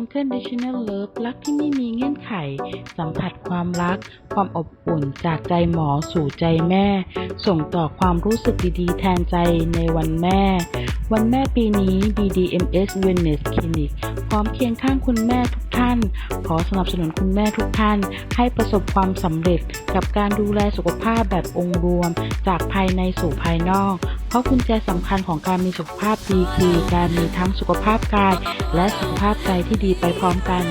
Unconditional Love รักที่ไม่มีเงื่อนไข สัมผัสความรัก ความอบอุ่นจากใจหมอสู่ใจแม่ ส่งต่อความรู้สึกดีๆ แทนใจในวันแม่ วันแม่ปีนี้ BDMS Wellness Clinic พร้อมเคียงข้างคุณแม่ทุกท่าน ขอสนับสนุนคุณแม่ทุกท่าน ให้ประสบความสำเร็จกับการดูแลสุขภาพแบบองค์รวม จากภายในสู่ภายนอก เพราะกุญแจสำคัญของการมีสุขภาพดีคือ การมีทั้งสุขภาพกาย และสุขภาพใจที่ดีไปพร้อมกัน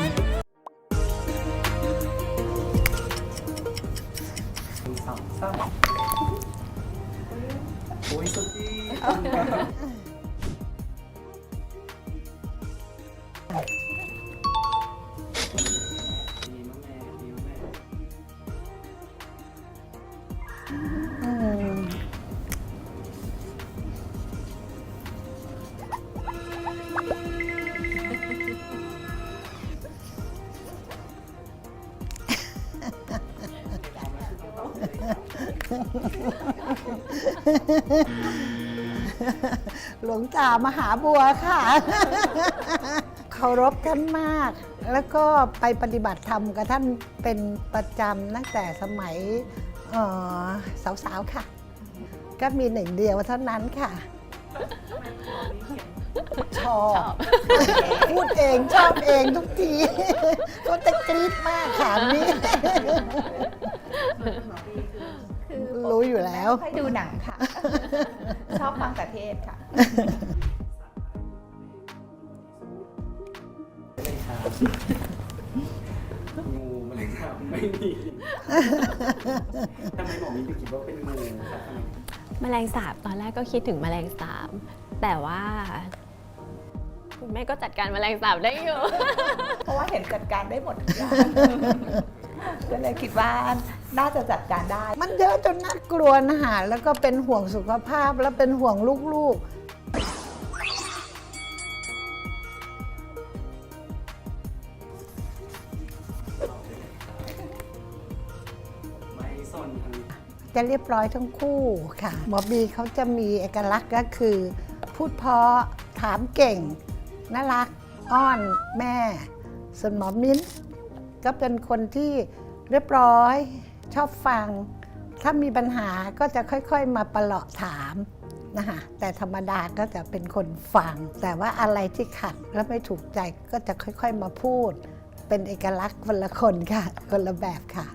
หลวงตามหาบัวค่ะ เคารพท่านมาก แล้วก็ไปปฏิบัติธรรมกับท่านเป็นประจำตั้งแต่สมัยสาวๆค่ะ ก็มีหนึ่งเดียวเท่านั้นค่ะ ชอบ พูดเองชอบเองทุกทีก็จะกรี๊ดมากค่ะนี่ รู้อยู่แล้วไม่ค่อยดูหนังค่ะ ชอบฟังแต่เทศค่ะ งูมันเลยครับไม่มีทำไมหมอมีถึงคิดว่าเป็นงูครับทำไมแมลงสาบตอนแรกก็คิดถึงแมลงสาบ แต่ว่าคุณแม่ก็จัดการแมลงสาบได้อยู่ เพราะว่าเห็นจัดการได้หมดทุกอย่างก็เลยคิดว่า น่าจะจัดการได้ มันเยอะจนน่ากลัวนะคะแล้วก็เป็นห่วงสุขภาพแล้วเป็นห่วงลูกๆจะเรียบร้อยทั้งคู่ค่ะ หมอบีเขาจะมีเอกลักษณ์ก็คือ พูดเพาะถามเก่ง น่ารัก อ้อนแม่ ส่วนหมอมิ้นก็เป็นคนที่เรียบร้อย ชอบฟัง ถ้ามีปัญหาก็จะค่อยๆ มาประหลาะถามนะคะแต่ธรรมดาก็จะเป็นคนฟัง แต่ว่าอะไรที่ขัดแล้วไม่ถูกใจก็จะค่อยๆมาพูด เป็นเอกลักษณ์คนละคนค่ะคนละแบบค่ะ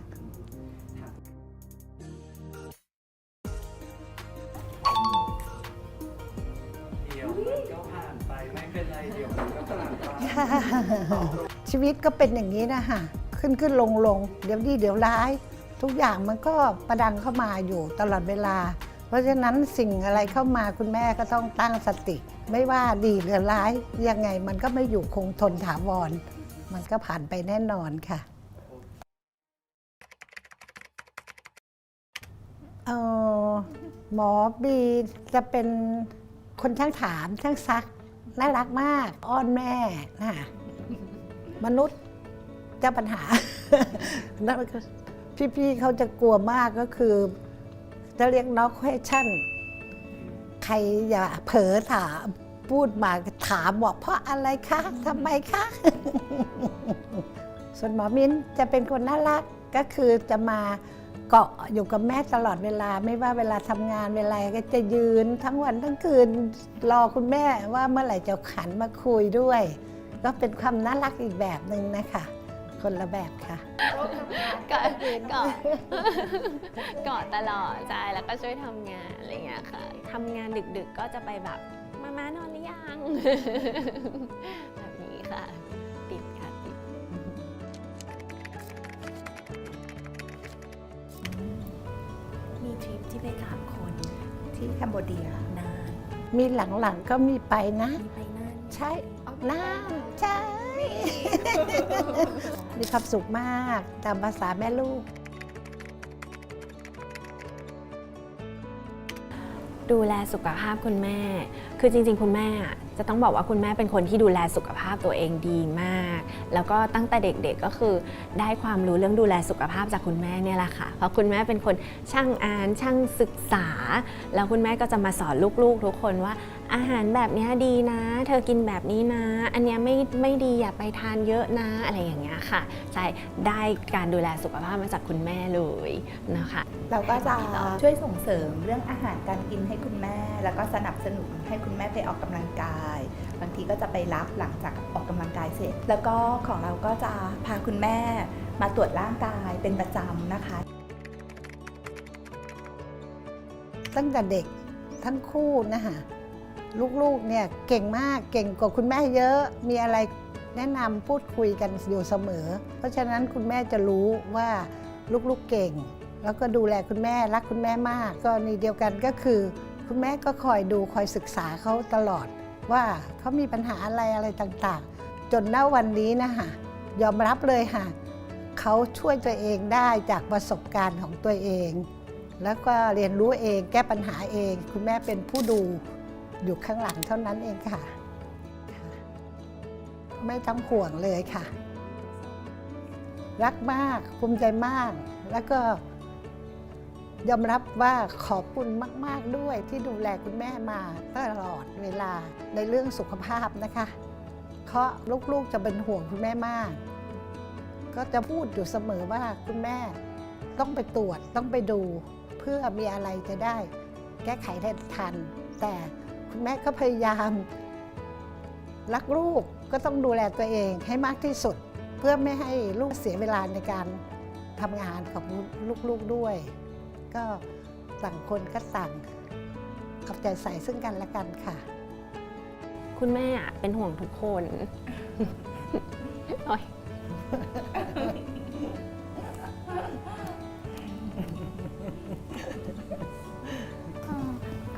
เดี๋ยวมันก็ผ่านไปไม่เป็นไรเดี๋ยวมันก็ผ่านไปชีวิตก็เป็นอย่างนี้นะคะขึ้นขึ้นลงลงเดี๋ยวดีเดี๋ยวร้าย ทุกอย่างมันก็ประดังเข้ามาอยู่ตลอดเวลา เพราะฉะนั้นสิ่งอะไรเข้ามาคุณแม่ก็ต้องตั้งสติ ไม่ว่าดีหรือร้ายยังไงมันก็ไม่อยู่คงทนถาวร มันก็ผ่านไปแน่นอนค่ะเออหมอบีจะเป็นคนช่างถามช่างซักน่ารักมาก อ้อนแม่นะคะมนุษย์เจ้าปัญหา พี่ๆเขาจะกลัวมากก็คือจะเรียก no question ใครอย่าเผลอถามพูดมาถามบอกเพราะอะไรคะทำไมคะ ส่วนหมอมิ้นจะเป็นคนน่ารักก็คือจะมาเกาะอยู่กับแม่ตลอดเวลา ไม่ว่าเวลาทำงานเวลาก็จะยืนทั้งวันทั้งคืนรอคุณแม่ว่าเมื่อไหร่จะขันมาคุยด้วย ก็เป็นความน่ารักอีกแบบหนึ่งนะคะ คนละแบบค่ะกอดกอดกอดตลอดใช่แล้วก็ช่วยทำงานอะไรอย่างเงี้ยค่ะทำงานดึกๆก็จะไปแบบมามานอนหรือยัง แบบนี้ค่ะ ติดค่ะติด มีทริปที่ไปกราบคนที่แคนโบเดีย นานมีหลังๆก็มีไปนะ มีไปนั่นใช่น่านใช่ มีความสุขมาก ตามภาษาแม่ลูก ดูแลสุขภาพคุณแม่ คือจริง ๆ คุณแม่จะต้องบอกว่าคุณแม่เป็นคนที่ดูแลสุขภาพตัวเองดีมาก แล้วก็ตั้งแต่เด็กๆก็คือได้ความรู้เรื่องดูแลสุขภาพจากคุณแม่เนี่ยแหละค่ะ เพราะคุณแม่เป็นคนช่างอ่านช่างศึกษา แล้วคุณแม่ก็จะมาสอนลูกๆ ทุกคนว่า อาหารแบบเนี้ยดีนะ เธอกินแบบนี้นะ อันเนี้ยไม่ไม่ดีอย่าไปทานเยอะนะอะไรอย่างเงี้ยค่ะใช่ได้การดูแลสุขภาพมาจากคุณแม่เลยนะคะ เราก็จะช่วยส่งเสริมเรื่องอาหารการกินให้คุณแม่ แล้วก็สนับสนุนให้คุณแม่ไปออกกำลังกาย บางทีก็จะไปรับหลังจากออกกำลังกายเสร็จ แล้วก็ของเราก็จะพาคุณแม่มาตรวจร่างกายเป็นประจำนะคะ ตั้งแต่เด็กทั้งคู่นะคะ ลูกๆเนี่ยเก่งมากเก่งกว่าคุณแม่เยอะมีอะไรแนะนำพูดคุยกันอยู่เสมอ เพราะฉะนั้นคุณแม่จะรู้ว่าลูกๆเก่ง แล้วก็ดูแลคุณแม่รักคุณแม่มากกรณีเดียวกันก็คือ คุณแม่ก็คอยดูคอยศึกษาเขาตลอด ว่าเขามีปัญหาอะไรอะไรต่างๆ จนณวันนี้นะคะยอมรับเลยค่ะเขาช่วยตัวเองได้จากประสบการณ์ของตัวเอง แล้วก็เรียนรู้เองแก้ปัญหาเอง คุณแม่เป็นผู้ดู อยู่ข้างหลังเท่านั้นเองค่ะ ไม่ต้องห่วงเลยค่ะ รักมากภูมิใจมาก แล้วก็ยอมรับว่าขอบคุณมาก ๆ ด้วยที่ดูแลคุณแม่มาตลอดเวลาในเรื่องสุขภาพนะคะเพราะลูก ๆ จะเป็นห่วงคุณแม่มาก ก็จะพูดอยู่เสมอว่าคุณแม่ต้องไปตรวจต้องไปดู เพื่อมีอะไรจะได้ แก้ไขได้ทัน แต่ แม่ก็พยายาม รักลูกก็ต้องดูแลตัวเองให้มากที่สุด เพื่อไม่ให้ลูกเสียเวลาในการทำงานของลูกๆด้วย ก็ต่างคนก็ต่างเอาใจใส่ซึ่งกันและกันค่ะ คุณแม่เป็นห่วงทุกคน โอ๊ย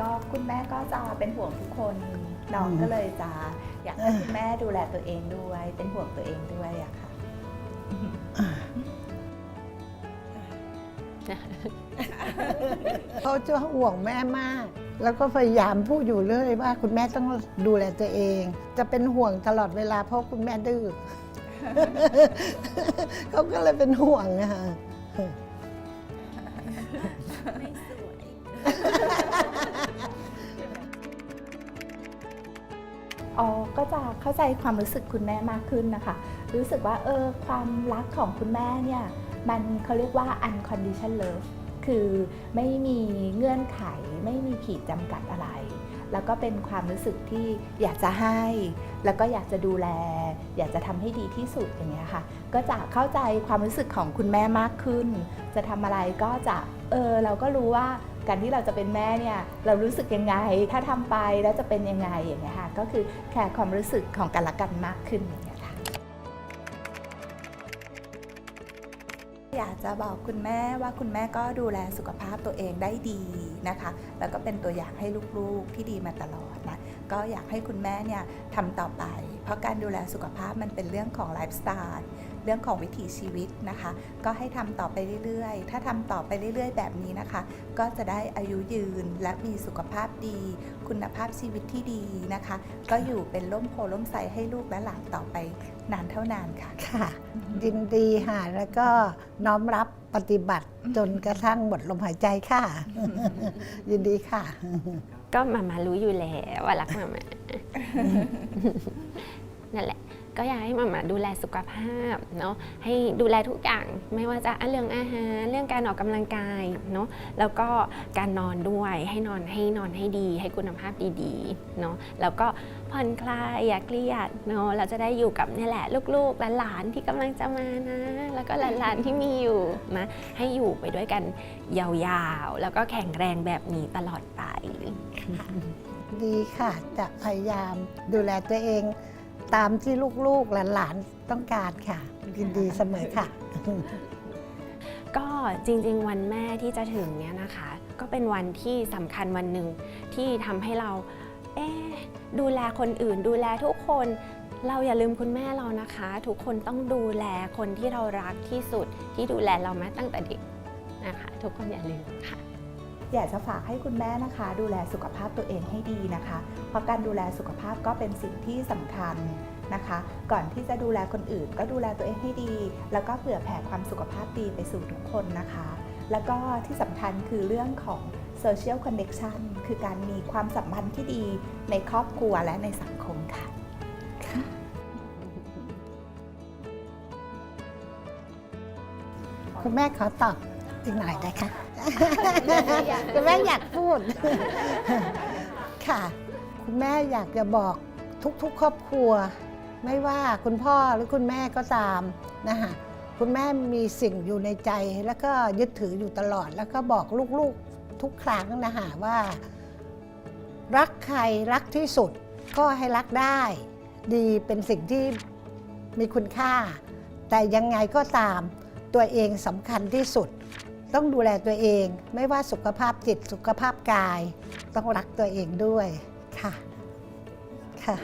ก็คุณแม่ก็จะเป็นห่วงทุกคนน้องก็เลยจะอยากให้คุณแม่ดูแลตัวเองด้วย เป็นห่วงตัวเองด้วยอะค่ะเขาจะห่วงแม่มาก แล้วก็พยายามพูดอยู่เรื่อยว่าคุณแม่ต้องดูแลตัวเอง จะเป็นห่วงตลอดเวลาเพราะคุณแม่ดื้อเขาก็เลยเป็นห่วงนะคะ อ๋อก็จะเข้าใจความรู้สึกคุณแม่มากขึ้นนะคะ รู้สึกว่าเออความรักของคุณแม่เนี่ยมันเขาเรียกว่า unconditional love คือไม่มีเงื่อนไข ไม่มีขีดจำกัดอะไร แล้วก็เป็นความรู้สึกที่อยากจะให้ แล้วก็อยากจะดูแล อยากจะทำให้ดีที่สุดอย่างเงี้ยค่ะ ก็จะเข้าใจความรู้สึกของคุณแม่มากขึ้น จะทำอะไรก็จะเออเราก็รู้ว่า การที่เราจะเป็นแม่เนี่ยเรารู้สึกยังไง ถ้าทำไปแล้วจะเป็นยังไงอย่างเงี้ยค่ะก็คือแค่ความรู้สึกของกันและกันมากขึ้นอย่างเงี้ยค่ะอยากจะบอกคุณแม่ว่าคุณแม่ก็ดูแลสุขภาพตัวเองได้ดีนะคะ แล้วก็เป็นตัวอย่างให้ลูกๆที่ดีมาตลอดนะก็อยากให้คุณแม่เนี่ยทำต่อไป เพราะการดูแลสุขภาพมันเป็นเรื่องของไลฟ์สไตล์ เรื่องของวิถีชีวิตนะคะ ก็ให้ทำต่อไปเรื่อยๆ ถ้าทำต่อไปเรื่อยๆ แบบนี้นะคะ ก็จะได้อายุยืนและมีสุขภาพดี คุณภาพชีวิตที่ดีนะคะ ก็อยู่เป็นร่มโพล่มใสให้ลูกและหลานต่อไปนานเท่านานค่ะค่ะ ยินดีค่ะแล้วก็น้อมรับปฏิบัติจนกระทั่งหมดลมหายใจค่ะ ยินดีค่ะ ก็มามารู้อยู่แล้วว่ารักมามานั่นแหละ ก็อยากให้มามาดูแลสุขภาพเนาะให้ดูแลทุกอย่างไม่ว่าจะเรื่องอาหารเรื่องการออกกำลังกายเนาะแล้วก็การนอนด้วยให้นอนให้นอนให้ดี ให้คุณภาพดีๆเนาะแล้วก็ผ่อนคลายอย่าเครียดเนาะเราจะได้อยู่กับนี่แหละ ลูกๆหลานๆที่กำลังจะมานะ แล้วก็หลานๆที่มีอยู่นะให้อยู่ไปด้วยกันยาวๆ แล้วก็แข็งแรงแบบนี้ตลอดไปดีค่ะ จะพยายามดูแลตัวเอง ตามที่ลูกๆหลานๆต้องการค่ะยินดีเสมอค่ะ ก็จริงๆ วันแม่ที่จะถึงเนี้ยนะคะ ก็เป็นวันที่สำคัญวันหนึ่งที่ทำให้เรา เอ๊ดูแลคนอื่น ดูแลทุกคน เราอย่าลืมคุณแม่เรานะคะ ทุกคนต้องดูแลคนที่เรารักที่สุดที่ดูแลเรามาตั้งแต่เด็กนะคะ ทุกคนอย่าลืมค่ะ อยากจะฝากให้คุณแม่นะคะ ดูแลสุขภาพตัวเองให้ดีนะคะ เพราะการดูแลสุขภาพก็เป็นสิ่งที่สำคัญนะคะ ก่อนที่จะดูแลคนอื่น ก็ดูแลตัวเองให้ดี แล้วก็เผื่อแผ่ความสุขภาพดีไปสู่ทุกคนนะคะ แล้วก็ที่สำคัญคือเรื่องของ social connection คือการมีความสัมพันธ์ที่ดีในครอบครัวและในสังคมค่ะคุณแม่ขอตอบอีกหน่อยได้คะ คุณแม่อยากพูด ค่ะ คุณแม่อยากจะบอกทุกๆ ครอบครัว ไม่ว่าคุณพ่อหรือคุณแม่ก็ตามนะคะคุณแม่มีสิ่งอยู่ในใจแล้วก็ยึดถืออยู่ตลอด แล้วก็บอกลูกๆทุกครั้งนะคะว่า รักใครรักที่สุดก็ให้รักได้ ดีเป็นสิ่งที่มีคุณค่า แต่ยังไงก็ตามตัวเองสำคัญที่สุด ต้องดูแลตัวเอง ไม่ว่าสุขภาพจิตสุขภาพกาย ต้องรักตัวเองด้วยค่ะค่ะ